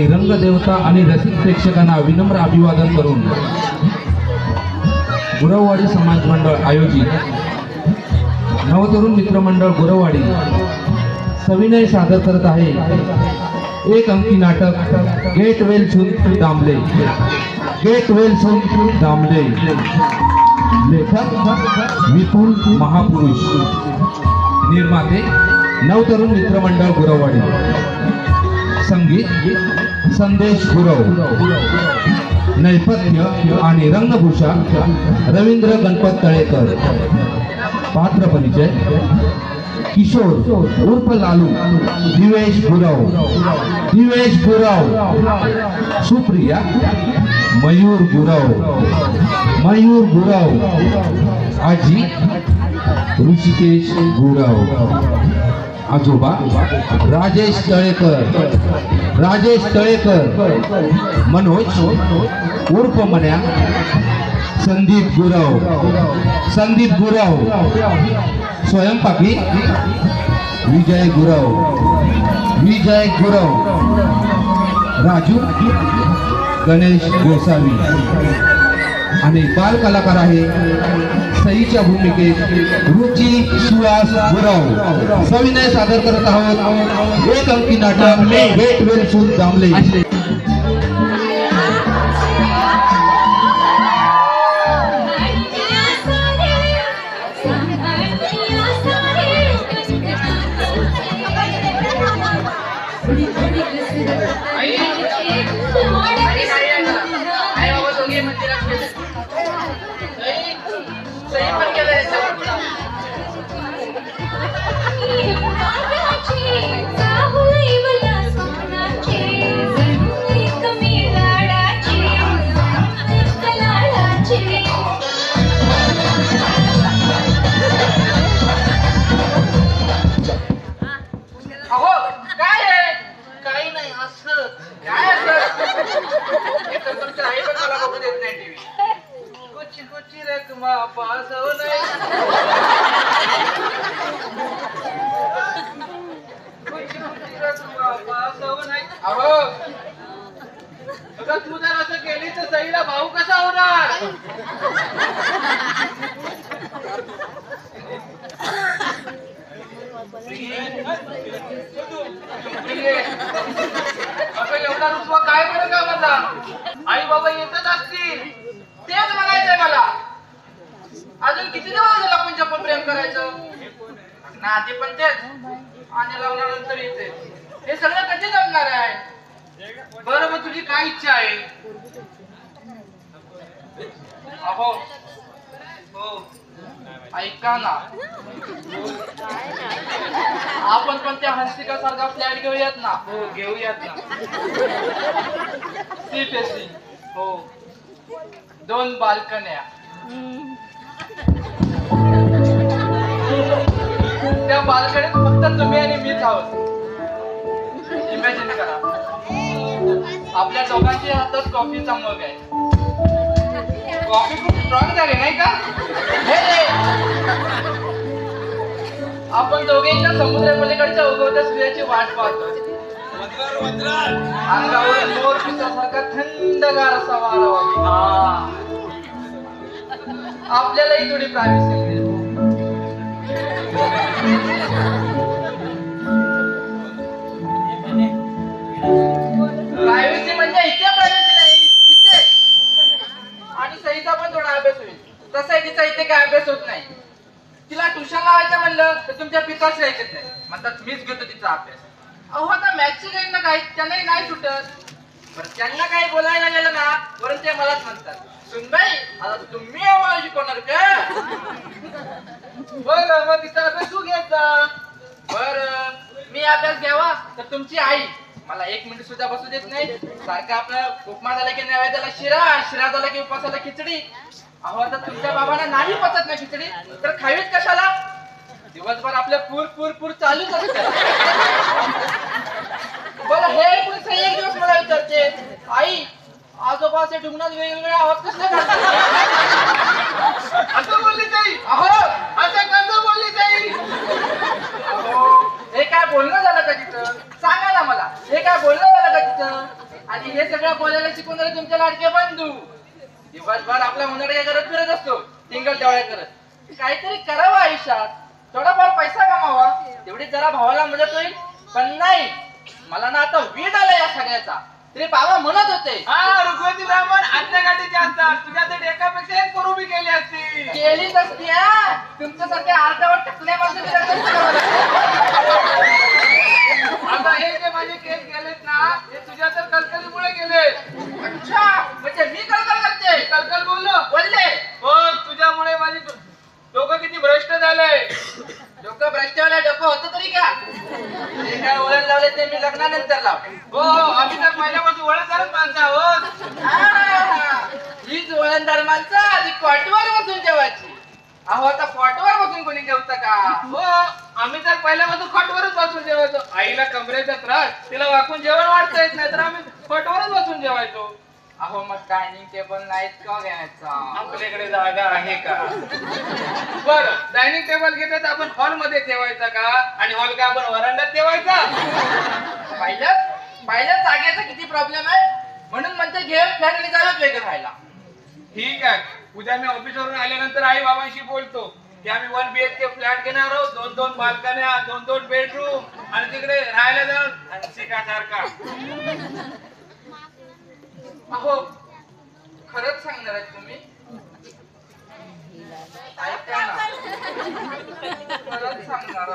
आणि रंगदेवता आणि रसिक प्रेक्षकांना विनम्र अभिवादन करून गुरववाडी समाज मंडळ आयोजित नवतरुण मित्रमंडळ गुरववाडी सविनय सादर करत आहे. एक अंकी नाटक get well soon Damle. Get well soon Damle. लेखक विपुल महापुरुष. निर्माते नवतरुण मित्रमंडळ गुरववाडी. संगीत संदेश गुरव. नैपथ्य आणि रंगभूषा रवींद्र गणपत तळेकर पात्र परिचय किशोर उर्फ लालू दिवेश गुरव. दिवेश गुरव. सुप्रिया मयूर गुरव. मयूर गुरव. आजी ऋषिकेश गुरव. आजोबा राजेश तळेकर राजेश तळेकर मनोज उर्फ मन्या संदीप गुरव संदीप गुरव स्वयंपाकी विजय गुरव विजय गुरव राजू गणेश गोसावी. आणि बाल कलाकार आहे सईच्या भूमिकेत रुची सुहास गुरव. सविनय सादर करत आहोत. एक अंकी नाटक भेट वेल सून दामले. अगं एवढा रुसवा काय बरं का माझा? आई बाबा येतच असतील. तेच म्हणायचंय मला. अजून किती दिवस झाला आपण जपून प्रेम करायचं? ना आधी पण तेच. आणि लग्नानंतर येते हे सगळं कधी जमणार आहे? बरं मग तुझी काय इच्छा आहे? अहो. हो. ऐका ना. आपण पण त्या हंसिका सारखा फ्लॅट घेऊयात ना. हो घेऊयात ना. सी हो. दोन बाल्कन्या. त्या बाल्कनीत फक्त तुम्ही आणि मीच आहोत. इमॅजिन करा. आपल्या दोघांची हातात कॉफीचा मग आहे. कॉफी खूप स्ट्रॉंग झाली नाही का? हे समुद्र आपण उगवत्या सूर्याची वाट पाहतो. अंगावर मोर पिसासारखा थंडगार असा वारा वाहतो. आपल्यालाही थोडी प्रायव्हसी मिळेल प्रायव्हसी म्हणजे इथे प्रायव्हसी नाही तिथे. आणि सईचा पण थोडा अभ्यास होईल. तसा तिचा इथे काय अभ्यास होत नाही. तिला ट्युशन लावायचं म्हणलं तर तुमच्या पिताच ऐकत नाही म्हणतात मीच घेतो तिचा अभ्यास. अहो आता मॅथ्सचे काही ना काही त्यांनाही नाही सुटत. बरं त्यांना काही बोलायला गेलं ना वरून ते मलाच म्हणतात. सुनबाई आता तुम्ही आम्हाला शिकवणार का? बरं मग तिचा अभ्यास तू घेत जा. बरं मी अभ्यास घ्यावा तर तुमची आई मला एक मिनिट सुद्धा बसू देत नाही. सारखं आपलं उपमा झाला की नैवेद्याला शिरा शिरा झाला की उपासाला खिचडी. अहो आता तुमच्या बाबांना नाही पचत नाही खिचडी. तर खावीत कशाला? दिवसभर आपलं पूर पूर पूर चालूच असतं. बरं हे सही एक दिवस मला विचारते आई आजोबाचे डुंगणात वेगवेगळे आवाज कसले असं बोलली ताई अहो. असं कसं बोलली ताई हे काय बोलणं झालं का तिथं? सांगा ना मला. हे काय बोलणं झालं का तिथं? आणि हे सगळं बोलायला शिकवणारे तुमचे लाडके बंधू. दिवसभर आपल्या मुंदड्या करत फिरत असतो. टिंगल टवळ्या करत. काहीतरी करावं आयुष्यात. थोडाफार पैसा कमावा. तेवढी जरा भावाला मदत होईल. पण नाही. मला ना आता वीट आला या सगळ्याचा. तरी बाबा म्हणत होते. हा ऋग्वेदी ब्राह्मण असतात. तुझ्यासाठी एकापेक्षा एक करू बी केली असती. केलीच असती हा. तुमच्यासारख्या करावं लागतं? आता हे जे माझे केस गेलेत ना हे तुझ्या तर कलकलीमुळे गेले अच्छा. म्हणजे मी कलकल बोललो. बोलले. हो तुझ्यामुळे माझी डोकं किती भ्रष्ट झालंय. डोकं भ्रष्टवाला डोकं होतं तरी का? जे काय वळण लावले ते मी लग्नानंतर लावले हो आम्ही तर पहिल्यापासून वळणदारच माणसं आहोत. हीच वळणदार माणसं आधी कॉटवर बसून जेवायची. अहो आता कॉटवर बसून कोणी जेवतं का? हो आम्ही तर पहिल्यापासून खटवरच बसून जेवायचो. आईला कमरेचा त्रास तिला वाकून जेवण वाढता येत नाही तर आम्ही खटवरच बसून जेवायचो. अहो मग डायनिंग टेबल नाहीत का घ्यायचा? आपल्याकडे जागा आहे का? बर डायनिंग टेबल घेतलं तर आपण हॉलमध्ये ठेवायचा का? आणि हॉल का आपण वरांड्यात ठेवायचा? पाहिलं? पाहिलं? जागेचा किती प्रॉब्लेम आहे? म्हणून म्हणते घे आणि जावेच वेगळं राहायला. ठीक आहे. उद्या मी ऑफिसवरून आल्यानंतर आई बाबांशी बोलतो की आम्ही वन बीएचके फ्लॅट घेणार आहोत. दोन दोन बाल्कन्या दोन दोन बेडरूम आणि तिकडे राहायला जाऊन शिकासारखा. अहो खरंच सांगणार आहेत तुम्ही? खरंच सांगणार